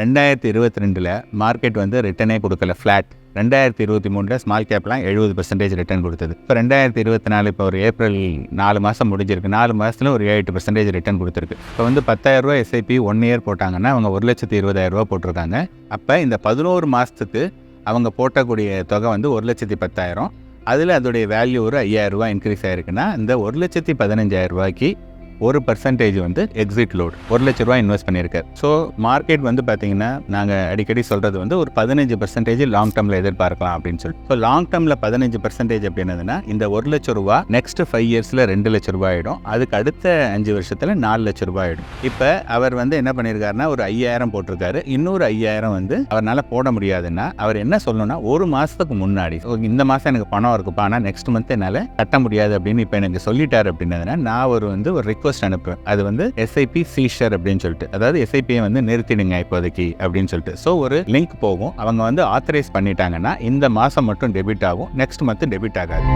ரெண்டாயிரத்தி இருபத்தி ரெண்டில் மார்க்கெட் வந்து ரிட்டனே கொடுக்கல ஃப்ளாட் ரெண்டாயிரத்தி இருபத்தி மூணில் ஸ்மால் கேப்லாம் எழுபது பர்சன்டேஜ் ரிட்டர்ன் கொடுத்தது. இப்போ ரெண்டாயிரத்தி இருபத்தி நாலு இப்போ ஒரு ஏப்ரல் நாலு மாதம் முடிஞ்சிருக்கு. நாலு மாதத்துல ஒரு ஏழு பர்சன்டேஜ் ரிட்டர்ன் கொடுத்துருக்கு. இப்போ வந்து பத்தாயிரரூவா எஸ்ஐபி ஒன் இயர் போட்டாங்கன்னா அவங்க ஒரு லட்சத்தி இருபதாயிரரூவா போட்டிருக்காங்க. அப்போ இந்த பதினோரு மாதத்துக்கு அவங்க போட்டக்கூடிய தொகை வந்து ஒரு லட்சத்தி பத்தாயிரம். அதில் அதோடைய வேல்யூ ஒரு ஐயாயிரரூவா இன்க்ரீஸ் ஆயிருக்குன்னா இந்த ஒரு லட்சத்தி பதினஞ்சாயிரம் ரூபாய்க்கு ஒரு பர்சன்டேஜ் வந்து எக்ஸிட் லோட் ஒரு லட்ச ரூபா இன்வெஸ்ட் பண்ணியிருக்கார். ஸோ மார்க்கெட் வந்து பார்த்தீங்கன்னா நாங்கள் அடிக்கடி சொல்கிறது வந்து ஒரு பதினஞ்சு பர்சன்டேஜ் லாங் டேர்மில் எதிர்பார்க்கலாம் அப்படின்னு சொல்லி. ஸோ லாங் டேர்மில் பதினஞ்சு பர்சன்டேஜ் அப்படின்னதுன்னா இந்த ஒரு லட்ச ரூபா நெக்ஸ்ட் ஃபைவ் இயர்ஸில் ரெண்டு லட்ச ரூபா ஆகிடும் அதுக்கு அடுத்த அஞ்சு வருஷத்தில் நாலு லட்ச ரூபா ஆகிடும் இப்போ அவர் வந்து என்ன பண்ணியிருக்காருன்னா ஒரு ஐயாயிரம் போட்டிருக்காரு. இன்னொரு ஐயாயிரம் வந்து அவரால் போட முடியாதுன்னா அவர் என்ன சொல்லணும்னா ஒரு மாதத்துக்கு முன்னாடி இந்த மாதம் எனக்கு பணம் இருக்குப்பா ஆனால் நெக்ஸ்ட் மந்த் என்னால் கட்ட முடியாது அப்படின்னு இப்போ எனக்கு சொல்லிட்டாரு அப்படின்னதுன்னா நான் ஒரு வந்து ஒரு ரிக்வஸ்ட் அனுப்புவேன் அது வந்து எஸ்ஐபி சீஷர் அப்படின்னு சொல்லிட்டு. அதாவது எஸ்ஐபியை வந்து நிறுத்திடுங்க இப்போதைக்கு அப்படின்னு சொல்லிட்டு. ஸோ ஒரு லிங்க் போகும். அவங்க வந்து ஆத்தரைஸ் பண்ணிட்டாங்கன்னா இந்த மாதம் மட்டும் டெபிட் ஆகும். நெக்ஸ்ட் மந்த் டெபிட் ஆகாது.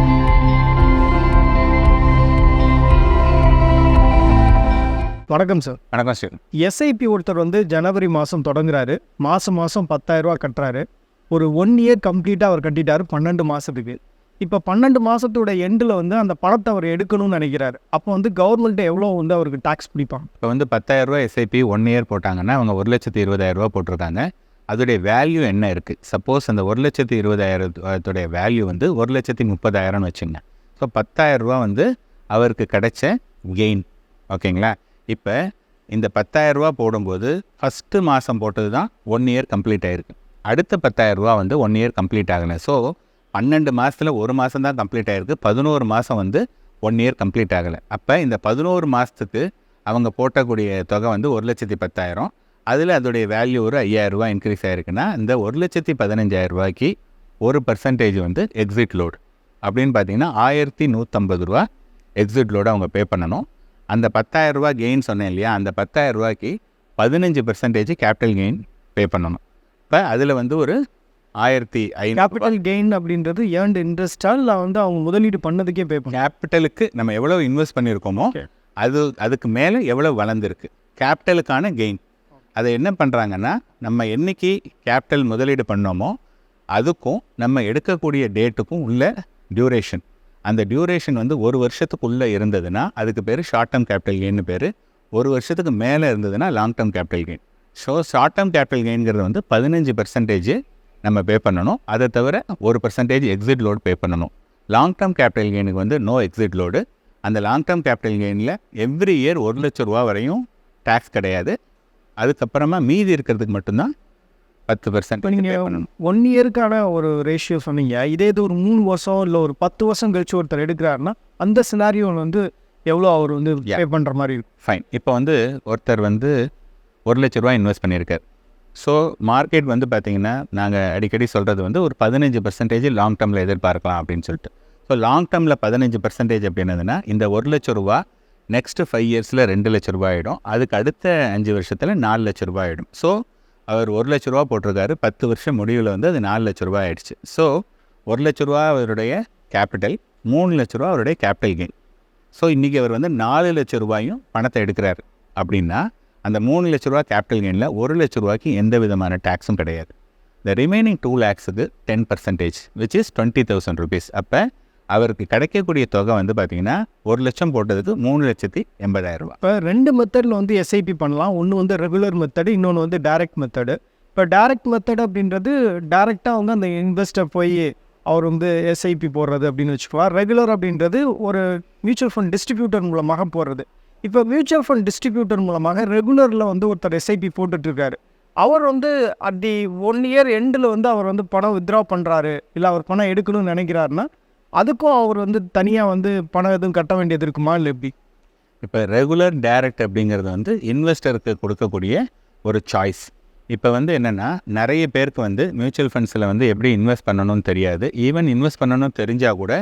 வணக்கம் சார் வணக்கம் சார் எஸ்ஐபி ஒருத்தர் வந்து ஜனவரி மாதம் தொடங்குறாரு. மாதம் மாதம் பத்தாயிரரூவா கட்டுறாரு. ஒரு ஒன் இயர் கம்ப்ளீட்டாக அவர் கட்டிட்டாரு. பன்னெண்டு மாதத்துக்கு இப்போ பன்னெண்டு மாதத்தோட எண்டில் வந்து அந்த பணத்தை அவர் எடுக்கணும்னு நினைக்கிறாரு. அப்போ வந்து கவர்மெண்ட் எவ்வளோ வந்து அவருக்கு டாக்ஸ் பிடிப்பாங்க? இப்போ வந்து பத்தாயிரரூவா எஸ்ஐபி ஒன் இயர் போட்டாங்கன்னா அவங்க ஒரு லட்சத்து இருபதாயிரரூவா போட்டிருக்காங்க. அதோடைய வேல்யூ என்ன இருக்குது சப்போஸ் அந்த ஒரு லட்சத்து இருபதாயிரத்தோடைய வேல்யூ வந்து ஒரு லட்சத்தி முப்பதாயிரம்னு வச்சுங்க. ஸோ பத்தாயிரரூவா வந்து அவருக்கு கிடைச்ச கெயின் ஓகேங்களா இப்போ இந்த பத்தாயிரரூவா போடும்போது ஃபஸ்ட்டு மாதம் போட்டது தான் ஒன் இயர் கம்ப்ளீட் ஆயிருக்கு. அடுத்த பத்தாயிரரூவா வந்து ஒன் இயர் கம்ப்ளீட் ஆகலை. ஸோ பன்னெண்டு மாதத்தில் ஒரு மாதம் தான் கம்ப்ளீட் ஆகிருக்கு பதினோரு மாதம் வந்து ஒன் இயர் கம்ப்ளீட் ஆகலை. அப்போ இந்த பதினோரு மாதத்துக்கு அவங்க போட்டக்கூடிய தொகை வந்து ஒரு லட்சத்தி பத்தாயிரம். அதில் அதோடைய வேல்யூ ஒரு ஐயாயிரரூபா இன்க்ரீஸ் ஆகிருக்குன்னா இந்த ஒரு லட்சத்தி பதினஞ்சாயிரம் ரூபாய்க்கு ஒரு பர்சன்டேஜ் வந்து எக்ஸிட் லோடு அப்படின்னு பார்த்தீங்கன்னா ஆயிரத்தி நூற்றம்பது ரூபா எக்ஸிட் லோடு அவங்க பே பண்ணணும். அந்த பத்தாயிரரூபா கெயின் சொன்னேன் இல்லையா? அந்த பத்தாயிரம் ரூபாய்க்கு பதினஞ்சு பர்சன்டேஜ் கேபிட்டல் கெயின் பே பண்ணணும். இப்போ அதில் வந்து ஒரு ஆயிரத்தி ஐநூறு கேபிட்டல் கெயின் அப்படின்றது ஏர்ன்டு இன்ட்ரெஸ்டா இல்லை வந்து அவங்க முதலீடு பண்ணதுக்கே பே கேபிட்டலுக்கு நம்ம எவ்வளோ இன்வெஸ்ட் பண்ணியிருக்கோமோ. அது அதுக்கு மேலே எவ்வளோ வளர்ந்துருக்கு. கேபிட்டலுக்கான கெயின் அதை என்ன பண்ணுறாங்கன்னா நம்ம என்னைக்கு கேபிட்டல் முதலீடு பண்ணோமோ அதுக்கும் நம்ம எடுக்கக்கூடிய டேட்டுக்கும் உள்ள டியூரேஷன் அந்த டியூரேஷன் வந்து ஒரு வருஷத்துக்குள்ளே இருந்ததுன்னா அதுக்கு பேர் ஷார்ட் டேர்ம் கேபிட்டல் கெயின்னு பேர். ஒரு வருஷத்துக்கு மேலே இருந்ததுன்னா long term capital gain so short term capital கெயின்கிறது வந்து பதினஞ்சு பர்சன்டேஜ் நம்ம பே பண்ணணும். அதை தவிர ஒரு பர்சன்டேஜ் எக்ஸிட் லோடு பே பண்ணணும். லாங் டேர்ம் கேபிட்டல் கெயினுக்கு வந்து நோ எக்ஸிட் லோடு அந்த லாங் டேர்ம் கேபிட்டல் கெயினில் எவ்ரி இயர் ஒரு லட்ச ரூபா வரையும் டேக்ஸ் கிடையாது. அதுக்கப்புறமா மீதி இருக்கிறதுக்கு மட்டும்தான் பத்து பர்சன்ட் நீங்கள் ஒன் இயருக்கான ஒரு ரேஷியோ சொன்னீங்க. இதே இது ஒரு மூணு வருஷம் இல்லை ஒரு பத்து வருஷம் கழிச்சு ஒருத்தர் எடுக்கிறாருன்னா அந்த சினாரியோவில் வந்து எவ்வளோ அவர் வந்து. பே பண்ணுற மாதிரி இருக்கும்? ஃபைன் இப்போ வந்து ஒருத்தர் வந்து ஒரு லட்ச ரூபா இன்வெஸ்ட் பண்ணியிருக்கார். ஸோ மார்க்கெட் வந்து பார்த்திங்கன்னா நாங்கள் அடிக்கடி சொல்கிறது வந்து ஒரு பதினஞ்சு பர்சன்டேஜ் லாங் டேர்மில் எதிர்பார்க்கலாம் அப்படின்னு சொல்லிட்டு. ஸோ லாங் டேர்மில் பதினஞ்சு பர்சன்டேஜ் அப்படின்னதுன்னா இந்த ஒரு லட்ச ரூபா நெக்ஸ்ட்டு ஃபைவ் இயர்ஸில் ரெண்டு லட்ச ரூபாய் ஆகிடும் அதுக்கு அடுத்த அஞ்சு வருஷத்தில் நாலு லட்ச ரூபாய் ஆகிடும் ஸோ அவர் ஒரு லட்ச ரூபா போட்டிருக்காரு. பத்து வருஷம் முடிவில் வந்து அது நாலு லட்ச ரூபா ஆயிடுச்சு. ஸோ ஒரு லட்ச ரூபா அவருடைய கேபிட்டல் மூணு லட்ச ரூபா அவருடைய கேபிட்டல் கெயின் ஸோ இன்றைக்கி அவர் வந்து நாலு லட்ச ரூபாயும் பணத்தை எடுக்கிறார். அப்படின்னா அந்த மூணு லட்ச ரூபா கேபிட்டல் கெயினில் ஒரு லட்ச ரூபாய்க்கு எந்த விதமான டேக்ஸும் கிடையாது. இந்த remaining two லேக்ஸுக்கு ten percentage which is twenty thousand rupees அப்போ அவருக்கு கிடைக்கக்கூடிய தொகை வந்து பார்த்திங்கன்னா ஒரு லட்சம் போட்டதுக்கு மூணு லட்சத்தி எண்பதாயிரம் ரூபா. இப்போ ரெண்டு மெத்தடில் வந்து எஸ்ஐபி பண்ணலாம். ஒன்று வந்து ரெகுலர் மெத்தடு இன்னொன்று வந்து டேரக்ட் மெத்தடு இப்போ டேரக்ட் மெத்தட் அப்படின்றது டேரெக்டாக வந்து அந்த இன்வெஸ்டர் போய் அவர் வந்து எஸ்ஐபி போடுறது அப்படின்னு வச்சுக்கலாம் ரெகுலர் அப்படின்றது ஒரு மியூச்சுவல் ஃபண்ட் டிஸ்ட்ரிபியூட்டர் மூலமாக போடுறது. இப்போ மியூச்சுவல் ஃபண்ட் டிஸ்ட்ரிபியூட்டர் மூலமாக ரெகுலரில் வந்து ஒருத்தர் எஸ்ஐபி போட்டுட்ருக்காரு. அவர் வந்து அட் தி ஒன் இயர் எண்டில் வந்து அவர் வந்து பணம் வித்ட்ரா பண்ணுறாரு இல்லை அவர் பணம் எடுக்கணும்னு நினைக்கிறாருன்னா அதுக்கும் அவர் வந்து தனியாக வந்து பணம் எதுவும் கட்ட வேண்டியது இருக்குமா இல்லை எப்படி? இப்போ ரெகுலர் டைரக்ட் அப்படிங்கிறது வந்து இன்வெஸ்டருக்கு கொடுக்கக்கூடிய ஒரு சாய்ஸ் இப்போ வந்து என்னென்னா நிறைய பேருக்கு வந்து மியூச்சுவல் ஃபண்ட்ஸில் வந்து எப்படி இன்வெஸ்ட் பண்ணணும்னு தெரியாது. ஈவன் இன்வெஸ்ட் பண்ணணும்னு தெரிஞ்சால் கூட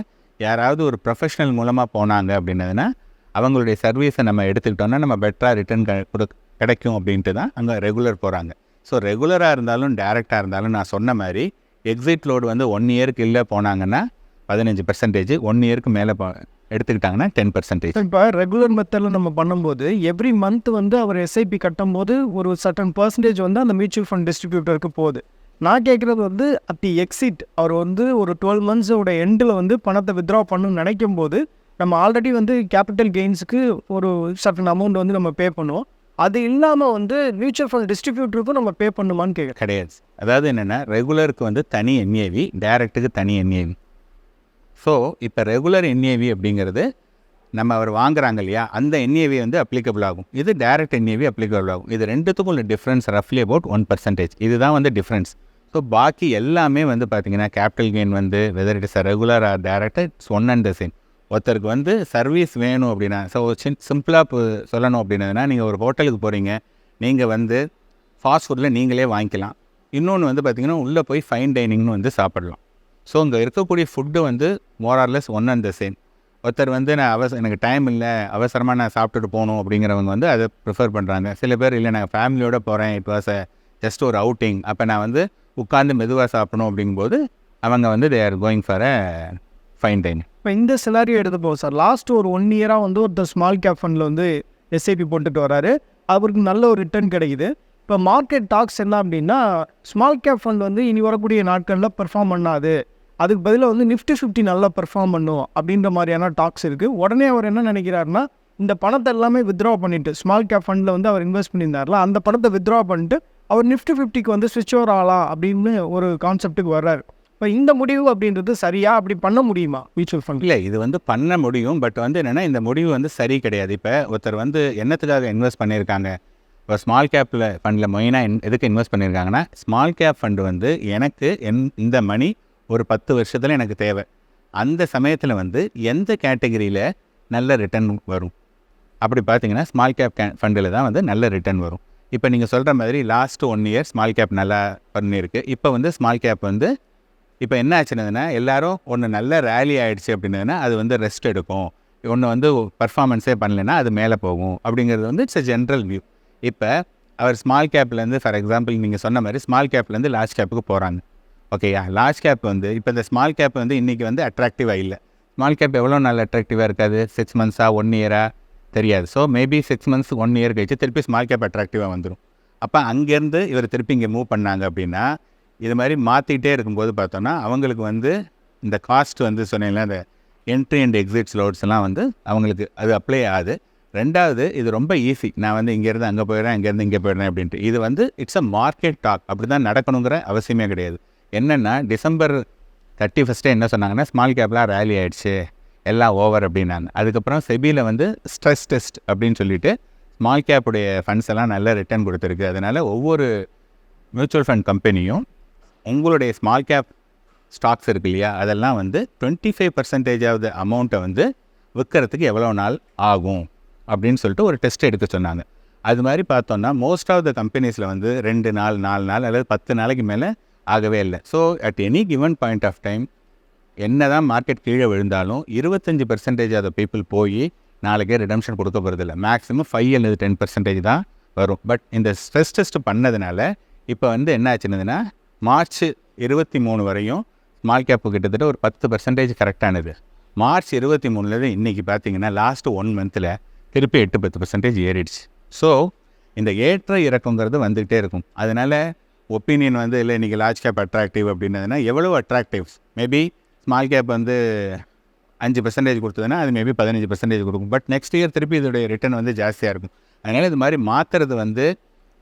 யாராவது ஒரு ப்ரொஃபஷனல் மூலமாக போனாங்க அப்படின்னதுன்னா அவங்களுடைய சர்வீஸை நம்ம எடுத்துக்கிட்டோன்னா நம்ம பெட்டராக ரிட்டர்ன் கொடு கிடைக்கும் அப்படின்ட்டு தான் அங்கே ரெகுலர் போகிறாங்க ஸோ ரெகுலராக இருந்தாலும் டேரெக்டாக இருந்தாலும் நான் சொன்ன மாதிரி எக்ஸிட் லோடு வந்து ஒன் இயருக்கு இல்லை போனாங்கன்னா பதினஞ்சு பர்சன்டேஜ் ஒன் இயருக்கு மேலே போ எடுத்துக்கிட்டாங்கன்னா டென் பர்சன்டேஜ் இப்போ ரெகுலர் மெத்தடில் நம்ம பண்ணும்போது எவ்ரி மந்த் வந்து அவர் எஸ்ஐபி கட்டும்போது ஒரு சர்டன் பர்சன்டேஜ் வந்து அந்த மியூச்சுவல் ஃபண்ட் டிஸ்ட்ரிபியூட்டருக்கு போகுது. நான் கேட்குறது வந்து அட் தி எக்ஸிட் அவர் வந்து ஒரு டுவெல் மந்த்ஸோட எண்டில் வந்து பணத்தை வித்ட்ரா பண்ணணும்னு நினைக்கும் போது நம்ம ஆல்ரெடி வந்து கேபிட்டல் கெயின்ஸுக்கு ஒரு சர்டன் அமௌண்ட் வந்து நம்ம பே பண்ணுவோம். அது இல்லாமல் வந்து மியூச்சுவல் ஃபண்ட் டிஸ்ட்ரிபியூட்டருக்கும் நம்ம பே பண்ணுமான்னு கேட்க கிடையாது. அதாவது என்னென்னா ரெகுலருக்கு வந்து தனி என்ஏவி டைரக்ட்டுக்கு தனி என்ஏவி ஸோ இப்போ ரெகுலர் என்ஏவி அப்படிங்கிறது நம்ம அவர் வாங்குறாங்க இல்லையா அந்த என்ஏவி வந்து அப்ளிகபிள் ஆகும். இது டைரக்ட் என்ஏவி அப்ளிகபிள் ஆகும். இது ரெண்டுத்துக்கும் உள்ள டிஃப்ரென்ஸ் ரஃப்லி அபவுட் ஒன் பர்சன்டேஜ் இதுதான் வந்து டிஃப்ரென்ஸ் ஸோ பாக்கி எல்லாமே வந்து பார்த்தீங்கன்னா கேபிட்டல் கெயின் வந்து whether it is a regular or direct it's one and the same ஒருத்தருக்கு வந்து சர்வீஸ் வேணும் அப்படின்னா ஸோ சின் சிம்பிளாக சொல்லணும் அப்படின்னதுன்னா நீங்கள் ஒரு ஹோட்டலுக்கு போகிறீங்க நீங்கள் வந்து ஃபாஸ்ட் ஃபுட்டில் நீங்களே வாங்கிக்கலாம். இன்னொன்று வந்து பார்த்திங்கன்னா உள்ளே போய் ஃபைன் டைனிங்னு வந்து சாப்பிடலாம். ஸோ இங்கே இருக்கக்கூடிய ஃபுட்டு வந்து more or less one and the same ஒருத்தர் வந்து நான் அவச எனக்கு டைம் இல்லை அவசரமாக நான் சாப்பிட்டுட்டு போகணும் அப்படிங்கிறவங்க வந்து அதை ப்ரிஃபர் பண்ணுறாங்க சில பேர் இல்லை நான் ஃபேமிலியோடு போகிறேன் இட் வாஸ் அ ஜஸ்ட் ஒரு அவுட்டிங் அப்போ நான் வந்து உட்காந்து மெதுவாக சாப்பிடணும் அப்படிங்கும்போது அவங்க வந்து they are going for a fine dining இப்போ இந்த சிலாரியோ எடுத்துப்போம் சார் லாஸ்ட் ஒரு ஒன் இயராக வந்து ஒருத்தர் ஸ்மால் கேப் ஃபண்டில் வந்து எஸ்ஐபி போட்டுட்டு வராரு. அவருக்கு நல்ல ஒரு ரிட்டர்ன் கிடைக்குது. இப்போ மார்க்கெட் டாக்ஸ் என்ன அப்படின்னா ஸ்மால் கேப் ஃபண்ட் வந்து இனி வரக்கூடிய நாட்களில் பெர்ஃபார்ம் பண்ணாது. அதுக்கு பதிலாக வந்து நிஃப்டி ஃபிஃப்டி நல்லா பெர்ஃபார்ம் பண்ணும் அப்படின்ற மாதிரியான டாக்ஸ் இருக்குது உடனே அவர் என்ன நினைக்கிறாருன்னா இந்த பணத்தை எல்லாமே வித்ட்ரா பண்ணிட்டு ஸ்மால் கேப் ஃபண்டில் வந்து அவர் இன்வெஸ்ட் பண்ணியிருந்தார்ல அந்த பணத்தை வித்ட்ரா பண்ணிட்டு அவர் நிஃப்டி ஃபிஃப்டிக்கு வந்து ஸ்விட்ச் ஓவர் ஆகலாம் அப்படின்னு ஒரு கான்செப்ட்டுக்கு வர்றாரு. இப்போ இந்த முடிவு அப்படின்றது சரியா? அப்படி பண்ண முடியுமா? மியூச்சுவல் ஃபண்ட் இல்லை இது வந்து பண்ண முடியும். பட் வந்து என்னென்னா இந்த முடிவு வந்து சரி கிடையாது. இப்போ ஒருத்தர் வந்து என்னத்துக்காக இன்வெஸ்ட் பண்ணியிருக்காங்க? இப்போ ஸ்மால் கேப்பில் ஃபண்டில் மெயினாக எதுக்கு இன்வெஸ்ட் பண்ணியிருக்காங்கன்னா ஸ்மால் கேப் ஃபண்டு வந்து எனக்கு என் இந்த மணி ஒரு பத்து வருஷத்தில் எனக்கு தேவை. அந்த சமயத்தில் வந்து எந்த கேட்டகரியில் நல்ல ரிட்டர்ன் வரும்? அப்படி பார்த்தீங்கன்னா ஸ்மால் கேப் கே ஃபண்டில் தான் வந்து நல்ல ரிட்டர்ன் வரும். இப்போ நீங்கள் சொல்கிற மாதிரி last one year small gap நல்லா பண்ணியிருக்கு. இப்போ வந்து ஸ்மால் கேப் வந்து இப்போ என்ன ஆச்சுனதுன்னா எல்லாரும் ஒன்று நல்ல ரேலி ஆகிடுச்சு அப்படின்னதுன்னா அது வந்து ரெஸ்ட் எடுக்கும். ஒன்று வந்து பர்ஃபார்மன்ஸே பண்ணலைன்னா அது மேலே போகும். அப்படிங்கிறது வந்து இட்ஸ் அ ஜென்ரல் வியூ இப்போ அவர் ஸ்மால் கேப்லேருந்து ஃபார் எக்ஸாம்பிள் நீங்கள் சொன்ன மாதிரி ஸ்மால் கேப்லேருந்து லார்ஜ் கேப்புக்கு போகிறாங்க ஓகேயா லார்ஜ் கேப் வந்து இப்போ இந்த ஸ்மால் கேப் வந்து இன்றைக்கி வந்து அட்ராக்டிவாக இல்லை. ஸ்மால் கேப் எவ்வளோ நாள் அட்ராக்டிவாக இருக்காது? சிக்ஸ் மந்த்ஸாக ஒன் இயராக தெரியாது. So maybe six months one year கழிச்சு திருப்பி ஸ்மால் கேப் அட்ராக்டிவாக வந்துடும் அப்போ அங்கேருந்து இவர் திருப்பி இங்கே மூவ் பண்ணாங்க அப்படின்னா இது மாதிரி மாற்றிக்கிட்டே இருக்கும்போது பார்த்தோன்னா அவங்களுக்கு வந்து இந்த காஸ்ட் வந்து சொன்னீங்களா இந்த என்ட்ரி அண்ட் எக்ஸிட் லோட்ஸ்லாம் வந்து அவங்களுக்கு அது அப்ளை ஆகுது. ரெண்டாவது இது ரொம்ப ஈஸி நான் வந்து இங்கேருந்து அங்கே போயிடுறேன் இங்கேருந்து இங்கே போயிடுறேன் அப்படின்ட்டு. இது வந்து இட்ஸ் அ மார்க்கெட் டாக் அப்படி தான் நடக்கணுங்கிற அவசியமே கிடையாது. என்னென்னா டிசம்பர் தேர்ட்டி ஃபஸ்ட்டே என்ன சொன்னாங்கன்னா ஸ்மால் கேப்லாம் ரேலி ஆகிடுச்சு எல்லாம் ஓவர் அப்படின்னாங்க. அதுக்கப்புறம் செபியில் வந்து ஸ்ட்ரெஸ் டெஸ்ட் அப்படின்னு சொல்லிட்டு ஸ்மால் கேப்புடைய ஃபண்ட்ஸ் எல்லாம் நல்ல ரிட்டர்ன் கொடுத்துருக்கு. அதனால் ஒவ்வொரு மியூச்சுவல் ஃபண்ட் கம்பெனியும் உங்களுடைய ஸ்மால் கேப் ஸ்டாக்ஸ் இருக்கு இல்லையா? அதெல்லாம் வந்து twenty five percentage of the அமௌண்ட்டை வந்து விற்கிறதுக்கு எவ்வளோ நாள் ஆகும்? அப்படின்னு சொல்லிட்டு ஒரு டெஸ்ட் எடுக்க சொன்னாங்க. அது மாதிரி பார்த்தோன்னா மோஸ்ட் ஆஃப் த கம்பெனிஸில் வந்து ரெண்டு நாள் நாலு நாள் அல்லது பத்து நாளைக்கு மேலே ஆகவே இல்லை. So at any given point of time என்ன தான் மார்க்கெட் கீழே விழுந்தாலும் இருபத்தஞ்சி பர்சன்டேஜ் ஆஃப் பீப்புள் போய் நாளைக்கே ரிடம்ஷன் கொடுக்க போகிறதில்ல மேக்ஸிமம் ஃபைவ் அல்லது டென் பர்சன்டேஜ் தான் வரும். பட் இந்த ஸ்ட்ரெஸ் டெஸ்ட் பண்ணதுனால இப்போ வந்து என்ன ஆச்சுனதுன்னா மார்ச் இருபத்தி மூணு வரையும் ஸ்மால் கேப்பு கிட்டத்தட்ட ஒரு பத்து பர்சன்டேஜ் கரெக்டானது மார்ச் இருபத்தி மூணுலேருந்து இன்றைக்கி பார்த்தீங்கன்னா லாஸ்ட்டு ஒன் மந்தில் திருப்பி எட்டு பத்து பர்சன்டேஜ் ஏறிடுச்சு. ஸோ இந்த ஏற்ற இறக்கங்கிறது வந்துக்கிட்டே இருக்கும். அதனால் ஒப்பீனியன் வந்து இல்லை இன்றைக்கி லார்ஜ் கேப் அட்ராக்டிவ் அப்படின்னதுன்னா எவ்வளோ அட்ராக்டிவ் மேபி ஸ்மால் கேப் வந்து அஞ்சு பர்சன்டேஜ் கொடுத்ததுன்னா அது மேபி பதினஞ்சு பர்சன்டேஜ் கொடுக்கும். பட் நெக்ஸ்ட் இயர் திருப்பி இதோடைய ரிட்டர்ன் வந்து ஜாஸ்தியாக இருக்கும். அதனால் இது மாதிரி மாற்றுறது வந்து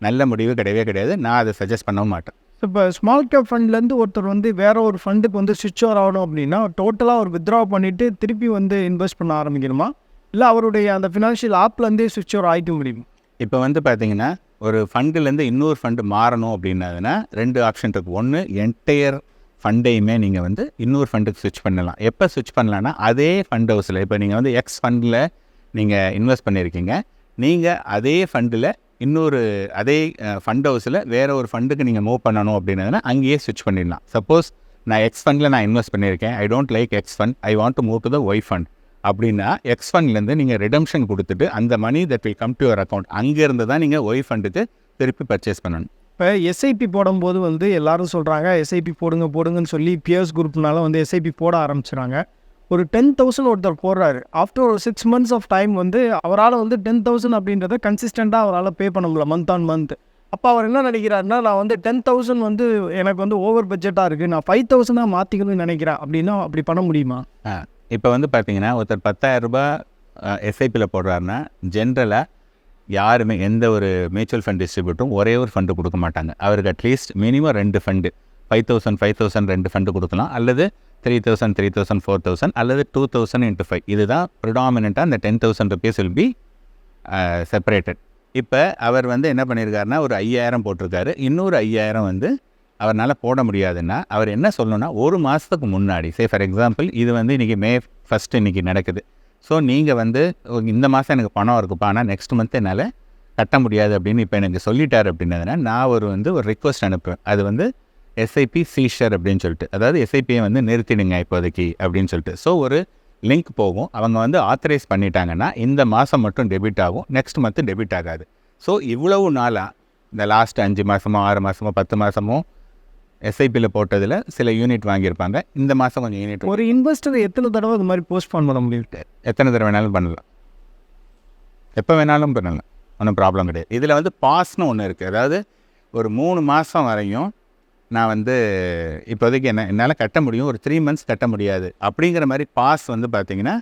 நல்ல முடிவு கிடையவே கிடையாது. நான் அதை சஜஸ்ட் பண்ணவும் மாட்டேன். இப்போ ஸ்மால் கேப் ஃபண்ட்லேருந்து ஒருத்தர் வந்து வேற ஒரு ஃபண்டுக்கு வந்து சுவிட்ச் ஓவர் ஆகணும் அப்படின்னா டோட்டலாக அவர் வித்ட்ரா பண்ணிவிட்டு திருப்பி வந்து இன்வெஸ்ட் பண்ண ஆரம்பிக்கணுமா? இல்லை அவருடைய அந்த ஃபினான்ஷியல் ஆப்லேருந்தே சுவிட்ச் ஓவர் ஆகிக்க முடியும்? இப்போ வந்து பார்த்தீங்கன்னா ஒரு ஃபண்டுலேருந்து இன்னொரு ஃபண்டு மாறணும் அப்படின்னதுன்னா ரெண்டு ஆப்ஷன் இருக்குது ஒன்று என்டையர் ஃபண்டையுமே நீங்கள் வந்து இன்னொரு ஃபண்டுக்கு ஸ்விட்ச் பண்ணலாம். எப்போ ஸ்விட்ச் பண்ணலான்னா அதே ஃபண்ட் ஹவுஸில் இப்போ நீங்கள் வந்து எக்ஸ் ஃபண்டில் நீங்கள் இன்வெஸ்ட் பண்ணியிருக்கீங்க நீங்கள் அதே ஃபண்டில் இன்னொரு அதே ஃபண்ட் ஹவுஸில் வேறு ஒரு ஃபண்டுக்கு நீங்கள் மூவ் பண்ணணும் அப்படின்னதுன்னா அங்கேயே ஸ்விட்ச் பண்ணிடலாம். சப்போஸ் நான் எக்ஸ் ஃபண்டில் நான் இன்வெஸ்ட் பண்ணியிருக்கேன். I don't like X fund I want to move to the Y fund அப்படின்னா எக்ஸ் ஃபண்ட்லேருந்து நீங்கள் ரிடம்ஷன் கொடுத்துட்டு அந்த money that will come to your account அங்கேருந்து தான் நீங்கள் ஒய் ஃபண்டுக்கு திருப்பி பர்ச்சேஸ் பண்ணணும். இப்போ எஸ்ஐபி போடும்போது வந்து எல்லாரும் சொல்கிறாங்க எஸ்ஐபி போடுங்க போடுங்கன்னு சொல்லி பியர்ஸ் குரூப்னால வந்து எஸ்ஐபி போட ஆரம்பிச்சுறாங்க. ஒரு டென் தௌசண்ட் ஒருத்தர் போடுறாரு. ஆஃப்டர் ஒரு சிக்ஸ் மந்த்ஸ் ஆஃப் டைம் வந்து அவரால் வந்து டென் தௌசண்ட் அப்படின்றத கன்சிஸ்டண்ட்டாக அவரால் பே பண்ண முடியல மந்த் ஆன் மந்த் அப்போ அவர் என்ன நினைக்கிறாருன்னா நான் வந்து டென் தௌசண்ட் வந்து எனக்கு வந்து ஓவர் பட்ஜெட்டாக இருக்குது நான் ஃபைவ் தௌசண்டாக மாற்றிக்கணும்னு நினைக்கிறேன். அப்படின்னா அப்படி பண்ண முடியுமா? இப்போ வந்து பார்த்தீங்கன்னா ஒருத்தர் பத்தாயிரம் ரூபாய் எஸ்ஐபியில் போடுறாருன்னா ஜென்ரலாக யாருமே எந்த ஒரு மியூச்சுவல் ஃபண்ட் டிஸ்ட்ரிபியூட்டரும் ஒரே ஒரு ஃபண்டு கொடுக்க மாட்டாங்க. அவருக்கு அட்லீஸ்ட் மினிமம் ரெண்டு fund five thousand five thousand ரெண்டு ஃபண்டு கொடுக்கலாம். அல்லது three thousand three thousand four thousand அல்லது டூ தௌசண்ட் இன்ட்டு ஃபைவ் இதுதான் ப்ரிடாமினண்ட்டாக அந்த ten thousand rupees will be separated இப்போ அவர் வந்து என்ன பண்ணியிருக்காருன்னா ஒரு ஐயாயிரம் போட்டிருக்காரு. இன்னொரு ஐயாயிரம் வந்து அவரால் போட முடியாதுன்னா அவர் என்ன சொல்லணும்னா ஒரு மாதத்துக்கு முன்னாடி சே ஃபார் எக்ஸாம்பிள் இது வந்து இன்றைக்கி மே ஃபஸ்ட்டு இன்றைக்கி நடக்குது. ஸோ நீங்கள் வந்து இந்த மாதம் எனக்கு பணம் இருக்குப்பா ஆனால் நெக்ஸ்ட் மந்த் என்னால் கட்ட முடியாது அப்படின்னு இப்போ எனக்கு சொல்லிட்டார் அப்படின்னதுனா நான் ஒரு வந்து ஒரு ரிக்வஸ்ட் அனுப்புவேன். அது வந்து எஸ்ஐபி சீஷர் அப்படின்னு சொல்லிட்டு. அதாவது எஸ்ஐபியை வந்து நிறுத்திடுங்க இப்போதைக்கு அப்படின்னு சொல்லிட்டு. ஸோ ஒரு லிங்க் போகும். அவங்க வந்து ஆத்தரைஸ் பண்ணிட்டாங்கன்னா இந்த மாதம் மட்டும் டெபிட் ஆகும். நெக்ஸ்ட் மந்த் டெபிட் ஆகாது. ஸோ இவ்வளவு நாளாக இந்த லாஸ்ட் அஞ்சு மாதமோ ஆறு மாதமோ பத்து மாதமோ எஸ்ஐபியில் போட்டதில் சில யூனிட் வாங்கியிருப்பாங்க. இந்த மாதம் கொஞ்சம் யூனிட் ஒரு இன்வெஸ்டர் எத்தனை தடவை அது மாதிரி போஸ்ட்போன் பண்ண முடியும்? எத்தனை தடவை வேணாலும் பண்ணலாம். எப்போ வேணாலும் பண்ணலாம். ஒன்றும் ப்ராப்ளம் கிடையாது. இதில் வந்து பாஸ்னு ஒன்று இருக்குது அதாவது ஒரு மூணு மாதம் வரையும் நான் வந்து இப்போதைக்கு என்ன என்னால் கட்ட முடியும். ஒரு த்ரீ மந்த்ஸ் கட்ட முடியாது. அப்படிங்கிற மாதிரி பாஸ் வந்து பார்த்தீங்கன்னா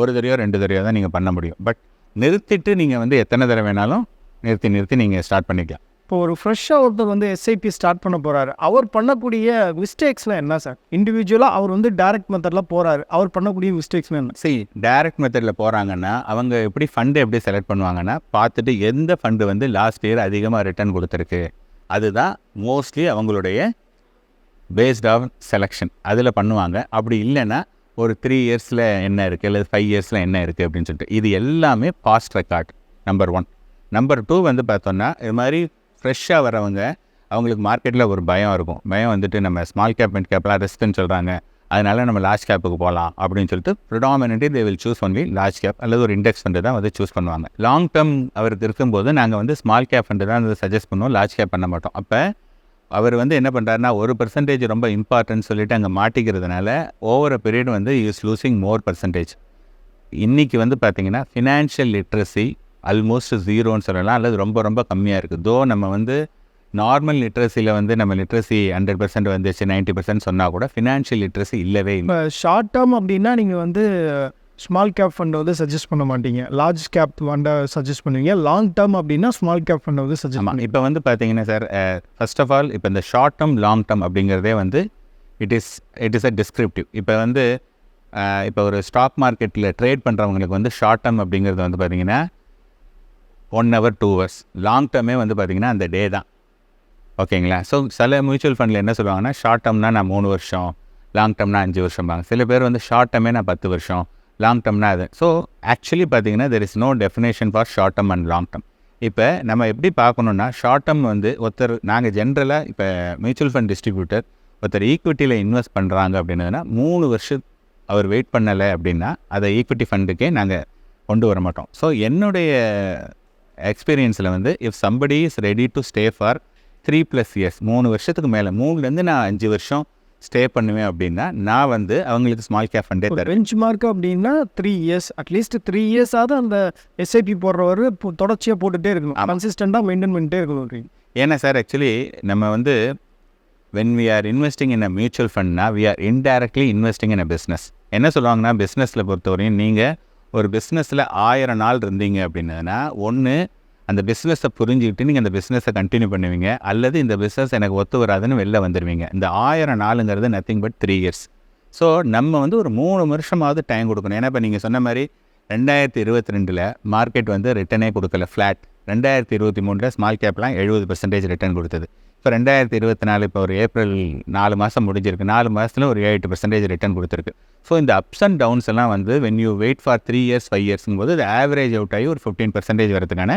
ஒரு தடவையோ ரெண்டு தடவையோ தான் நீங்கள் பண்ண முடியும். பட் நிறுத்திட்டு நீங்கள் வந்து எத்தனை தடவை வேணாலும் நிறுத்தி நிறுத்தி நீங்கள் ஸ்டார்ட் பண்ணிக்கலாம். இப்போ ஒரு ஃப்ரெஷ்ஷாக ஒருத்தர் வந்து எஸ்ஐபி ஸ்டார்ட் பண்ண போகிறாரு அவர் பண்ணக்கூடிய மிஸ்டேக்ஸ்லாம் என்ன சார்? இண்டிவிஜுவலாக அவர் வந்து டைரக்ட் மெத்தடில் போகிறாரு அவர் பண்ணக்கூடிய மிஸ்டேக்ஸ்லாம் என்ன? சரி டைரக்ட் மெத்தடில் போகிறாங்கன்னா அவங்க எப்படி ஃபண்டு எப்படி செலக்ட் பண்ணுவாங்கன்னா பார்த்துட்டு எந்த ஃபண்டு வந்து லாஸ்ட் இயர் அதிகமாக ரிட்டர்ன் கொடுத்துருக்கு? அதுதான் மோஸ்ட்லி அவங்களுடைய பேஸ்ட் ஆஃப் செலெக்ஷன் அதில் பண்ணுவாங்க. அப்படி இல்லைன்னா ஒரு த்ரீ இயர்ஸில் என்ன இருக்குது இல்லை ஃபைவ் இயர்ஸில் என்ன இருக்குது அப்படின்னு சொல்லிட்டு. இது எல்லாமே past record number one number two வந்து பார்த்தோன்னா இது மாதிரி ஃப்ரெஷ்ஷாக வரவங்க அவங்களுக்கு மார்க்கெட்டில் ஒரு பயம் இருக்கும். பயம் வந்துட்டு நம்ம ஸ்மால் கேப் மிட் கேப்லாம் ரிஸ்க்குன்னு சொல்கிறாங்க அதனால் நம்ம லார்ஜ் கேப்புக்கு போகலாம் அப்படின்னு சொல்லிட்டு predominantly they will choose only large cap அல்லது ஒரு இண்டெக்ஸ் ஃபண்டு தான் வந்து சூஸ் பண்ணுவாங்க. லாங் டேர்ம் அவருக்கு இருக்கும்போது நாங்கள் வந்து ஸ்மால் கேப் ஃபண்டு தான் வந்து சஜஸ்ட் பண்ணுவோம் லார்ஜ் கேப் பண்ண மாட்டோம். அப்போ அவர் வந்து என்ன பண்ணுறாருனா ஒரு பர்சன்டேஜ் ரொம்ப இம்பார்ட்டன்ட் சொல்லிட்டு அங்கே மாட்டிக்கிறதுனால ஓவர் பீரியட் வந்து இஸ் லூசிங் மோர் பர்சன்டேஜ் இன்றைக்கி வந்து பார்த்தீங்கன்னா ஃபினான்ஷியல் லிட்ரஸி ஆல்மோஸ்ட் ஜீரோன்னு சொல்லலாம். அல்லது ரொம்ப ரொம்ப கம்மியாக இருக்குது தோ நம்ம வந்து நார்மல் லிட்ரஸியில் வந்து நம்ம லிட்ரஸி ஹண்ட்ரட் பர்சன்ட் வந்துச்சு நைன்ட்டி பர்சன்ட் சொன்னால் கூட ஃபினான்ஷியல் லிட்ரஸி இல்லவே இல்லை. இப்போ ஷார்ட் டேர்ம் அப்படின்னா நீங்கள் வந்து ஸ்மால் கேப் ஃபண்டை வந்து சஜஸ்ட் பண்ண மாட்டீங்க. லார்ஜ் கேப் ஃபண்டை சஜஸ்ட் பண்ணுவீங்க. லாங் டேர்ம் அப்படின்னா ஸ்மால் கேப் ஃபண்டை வந்து சஜஸ்ட் ஆமாம் இப்போ வந்து பார்த்தீங்கன்னா சார் ஃபர்ஸ்ட் ஆஃப் ஆல் இப்போ இந்த ஷார்ட் டேர்ம் லாங் டேர்ம் அப்படிங்கிறதே வந்து it is it is a descriptive இப்போ வந்து இப்போ ஒரு ஸ்டாக் மார்க்கெட்டில் ட்ரேட் பண்ணுறவங்களுக்கு வந்து ஷார்ட் டேர்ம் அப்படிங்கிறது வந்து பார்த்தீங்கன்னா one hour two hours long டேர்மே வந்து பார்த்தீங்கன்னா அந்த டே தான். ஓகேங்களா? ஸோ சில மியூச்சுவல் ஃபண்டில் என்ன சொல்லுவாங்கன்னா ஷார்ட் டேர்ம்னா நான் மூணு வருஷம் லாங் டேர்ம்னா அஞ்சு வருஷம்பாங்க. சில பேர் வந்து ஷார்ட் டேர்மே நான் பத்து வருஷம் லாங் டேர்ம்னா அது. ஸோ ஆக்சுவலி பார்த்தீங்கன்னா there is no definition for short term and long term இப்போ நம்ம எப்படி பார்க்கணுன்னா ஷார்ட் டேர்ம் வந்து ஒருத்தர் நாங்கள் ஜென்ரலாக இப்போ மியூச்சுவல் ஃபண்ட் டிஸ்ட்ரிபியூட்டர் ஒருத்தர் ஈக்விட்டியில் இன்வெஸ்ட் பண்ணுறாங்க அப்படின்னதுன்னா மூணு வருஷம் அவர் வெயிட் பண்ணலை அப்படின்னா அதை ஈக்விட்டி ஃபண்டுக்கே நாங்கள் கொண்டு வர மாட்டோம். ஸோ என்னுடைய எக்ஸ்பீரியன்ஸில் வந்து if somebody is ready to stay for three plus years மூணு வருஷத்துக்கு மேலே. மூணுலேருந்து நான் அஞ்சு வருஷம் ஸ்டே பண்ணுவேன் அப்படின்னா நான் வந்து அவங்களுக்கு ஸ்மால் கேப் ஃபண்டே தரேன் பெஞ்ச் மார்க் அப்படின்னா three years at least three இயர்ஸாவது அந்த எஸ்ஐபி போடுறவர் தொடர்ச்சியாக போட்டுகிட்டே இருக்கணும். கன்சிஸ்டண்ட்டாக மெயின்டைன் பண்ணிட்டே இருக்கணும் ஏன்னா சார் ஆக்சுவலி நம்ம வந்து when we are investing in a mutual ஃபண்ட்னா we are indirectly investing in a business என்ன சொல்லுவாங்கன்னா பிஸ்னஸில் பொறுத்தவரையும் நீங்கள் ஒரு பிஸ்னஸில் ஆயிரம் நாள் இருந்தீங்க அப்படின்னதுன்னா ஒன்று அந்த பிஸ்னஸை புரிஞ்சுக்கிட்டு நீங்கள் அந்த பிஸ்னஸை கண்டினியூ பண்ணுவீங்க. அல்லது இந்த பிஸ்னஸ் எனக்கு ஒத்து வராதுன்னு வெளில வந்துடுவீங்க இந்த ஆயிரம் நாளுங்கிறது nothing but three years so நம்ம வந்து ஒரு மூணு வருஷமாவது டைம் கொடுக்கணும். ஏன்னா இப்போ நீங்கள் சொன்ன மாதிரி ரெண்டாயிரத்தி இருபத்தி ரெண்டில் மார்க்கெட் வந்து ரிட்டனே கொடுக்கல ஃப்ளாட் ரெண்டாயிரத்தி இருபத்தி மூணில் ஸ்மால் கேப்லாம் எழுபது பர்சன்டேஜ் ரிட்டர்ன் கொடுத்தது. இப்போ ரெண்டாயிரத்தி இருபத்தி நாலு இப்போ ஒரு ஏப்ரல் நாலு மாதம் முடிஞ்சிருக்கு. நாலு மாதத்தில் ஒரு ஏழு பர்சன்டேஜ் ரிட்டர்ன் கொடுத்துருக்கு. ஸோ இந்த அப்ஸ் அண்ட் டவுன்ஸ் எல்லாம் வந்து when you wait for three years five இயர்ஸ்ங்கும் போது ஆவரேஜ் அவுட் ஆகி ஒரு ஃபிஃப்டீன் பர்சன்டேஜ் வரதுக்கான